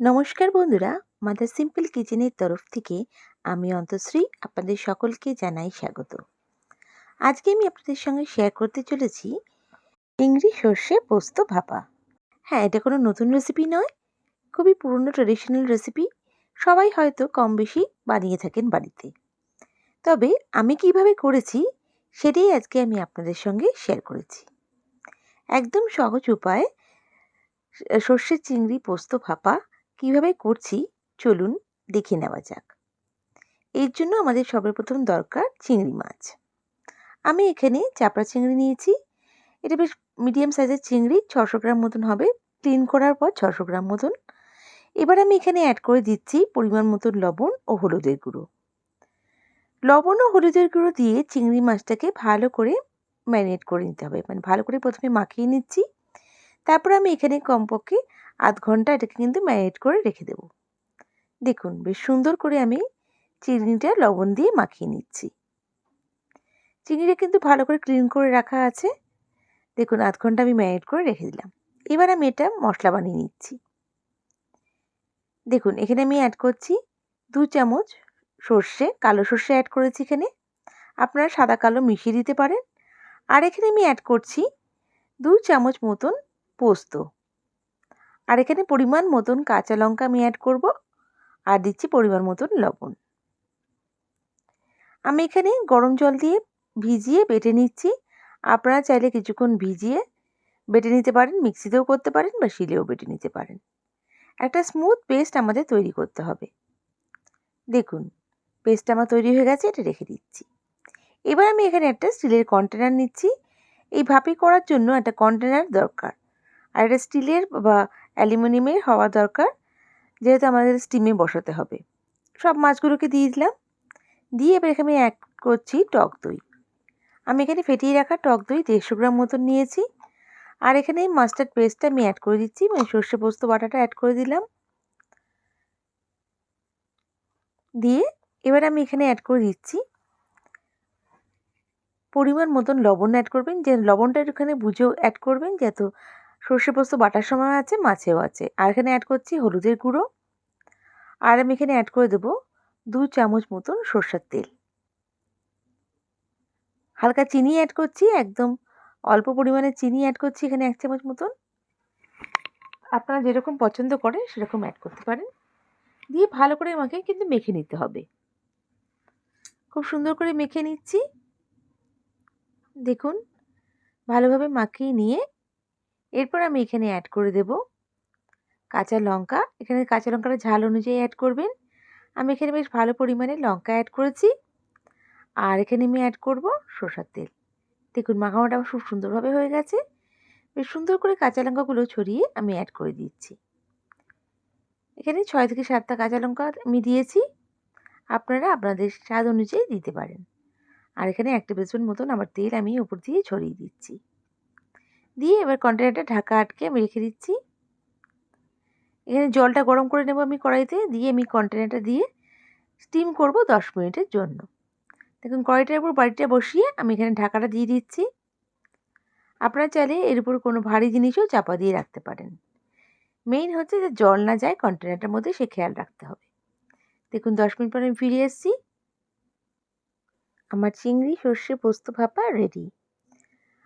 নমস্কার বন্ধুরা, mother simple কিচেনের তরফ থেকে আমি অন্তশ্রী আপনাদের সকলকে জানাই স্বাগত। আজকে আমি আপনাদের সঙ্গে শেয়ার করতে চলেছি চিংড়ি সর্ষে পোস্ত ভাপা। হ্যাঁ এটা কোনো নতুন রেসিপি নয়, খুবই পুরনো ট্রেডিশনাল রেসিপি সবাই হয়তো কম বেশি বানিয়ে থাকেন বাড়িতে। তবে আমি কীভাবে করেছি সেটাই আজকে আমি আপনাদের সঙ্গে শেয়ার করেছি। একদম সহজ উপায়ে সর্ষের চিংড়ি পোস্ত ভাপা কীভাবে করছি চলুন দেখে নেওয়া যাক। এর জন্য আমাদের সর্বপ্রথম দরকার চিংড়ি মাছ। আমি এখানে চাপড়া চিংড়ি নিয়েছি। এটা বেশ মিডিয়াম সাইজের চিংড়ি ছশো গ্রাম মতন হবে। ক্লিন করার পর ছশো গ্রাম মতন। এবার আমি এখানে অ্যাড করে দিচ্ছি পরিমাণ মতন লবণ ও হলুদের গুঁড়ো। লবণ ও হলুদের গুঁড়ো দিয়ে চিংড়ি মাছটাকে ভালো করে ম্যারিনেট করে নিতে হবে। মানে ভালো করে প্রথমে মাখিয়ে নিচ্ছি। তারপর আমি এখানে কমপক্ষে আধ ঘণ্টা এটাকে কিন্তু ম্যারিনেট করে রেখে দেব। দেখুন, বেশ সুন্দর করে আমি চিংড়িটা লবণ দিয়ে মাখিয়ে নিচ্ছি। চিংড়িটা কিন্তু ভালো করে ক্লিন করে রাখা আছে। দেখুন, আধ ঘণ্টা আমি ম্যারিনেট করে রেখে দিলাম। এবার আমি এটা মশলা বানিয়ে নিচ্ছি। দেখুন, এখানে আমি অ্যাড করছি দু চামচ সর্ষে, কালো সর্ষে অ্যাড করেছি এখানে। আপনারা সাদা কালো মিশিয়ে দিতে পারেন। আর এখানে আমি অ্যাড করছি দু চামচ মতন পোস্ত। আর এখানে পরিমাণ মতন কাঁচা লঙ্কা আমি অ্যাড করব আর দিচ্ছি পরিমাণ মতন লবণ। আমি এখানে গরম জল দিয়ে ভিজিয়ে বেটে নিচ্ছি। আপনারা চাইলে কিছুক্ষণ ভিজিয়ে বেটে নিতে পারেন, মিক্সিতেও করতে পারেন বা শিলেও বেটে নিতে পারেন। একটা স্মুথ পেস্ট আমাদের তৈরি করতে হবে। দেখুন পেস্ট আমার তৈরি হয়ে গেছে, এটা রেখে দিচ্ছি। এবার আমি এখানে একটা স্টিলের কন্টেনার নিচ্ছি। এই ভাপি করার জন্য একটা কন্টেনার দরকার। আর এটা স্টিলের বা অ্যালুমিনিয়ামের হওয়া দরকার। যেহেতু আমাদের স্টিমে বসাতে হবে। সব মাছগুলোকে দিয়ে দিলাম। দিয়ে এবার এখানে অ্যাড করছি টক দই। আমি এখানে ফেটিয়ে রাখা টক দই দেড়শো গ্রাম মতন নিয়েছি। আর এখানে এই মাস্টার্ড পেস্টটা আমি অ্যাড করে দিচ্ছি। মানে সর্ষে পোস্ত বাটাটা অ্যাড করে দিলাম। দিয়ে এবার আমি এখানে অ্যাড করে দিচ্ছি পরিমাণ মতন লবণ অ্যাড করবেন। যে লবণটা এখানে বুঝেও অ্যাড করবেন। যাতে সর্ষে পোস্ত বাটার সময় আছে, মাছেও আছে। আর এখানে অ্যাড করছি হলুদের গুঁড়ো। আর আমি এখানে অ্যাড করে দেবো দু চামচ মতন সর্ষের তেল। হালকা চিনি অ্যাড করছি, একদম অল্প পরিমাণে চিনি অ্যাড করছি এখানে এক চামচ মতন। আপনারা যেরকম পছন্দ করেন সেরকম অ্যাড করতে পারেন। দিয়ে ভালো করে আমাকে কিন্তু মেখে নিতে হবে। খুব সুন্দর করে মেখে নিচ্ছি। দেখুন, ভালোভাবে মাখিয়ে নিয়ে এরপর আমি এখানে অ্যাড করে দেব কাঁচা লঙ্কা। এখানে কাঁচা লঙ্কাটা ঝাল অনুযায়ী অ্যাড করবেন। আমি এখানে বেশ ভালো পরিমাণে লঙ্কা অ্যাড করেছি। আর এখানে আমি অ্যাড করব সর্ষার তেল। দেখুন, মাখামাটা আমার খুব সুন্দরভাবে হয়ে গেছে। বেশ সুন্দর করে কাঁচা লঙ্কাগুলো ছড়িয়ে আমি অ্যাড করে দিচ্ছি। এখানে ছয় থেকে সাতটা কাঁচা লঙ্কা আমি দিয়েছি। আপনারা আপনাদের স্বাদ অনুযায়ী দিতে পারেন। আর এখানে এক টেবিল স্পুন মতন আমার তেল আমি উপর দিয়ে ছড়িয়ে দিচ্ছি। দিয়ে এবার কন্টেনারটা ঢাকা আটকে আমি রেখে দিচ্ছি। এখানে জলটা গরম করে নেব আমি কড়াইতে, দিয়ে আমি কন্টেনারটা দিয়ে স্টিম করব দশ মিনিটের জন্য। দেখুন, কড়াইটার উপর বাড়িটা বসিয়ে আমি এখানে ঢাকাটা দিয়ে দিচ্ছি। আপনারা চাইলে এর উপর কোনো ভারী জিনিসও চাপা দিয়ে রাখতে পারেন। মেইন হচ্ছে যে জল না যায় কন্টেনারটার মধ্যে সে খেয়াল রাখতে হবে। দেখুন, দশ মিনিট পর আমি ফিরে এসেছি। আমার চিংড়ি, সর্ষে, পোস্ত, ভাপা রেডি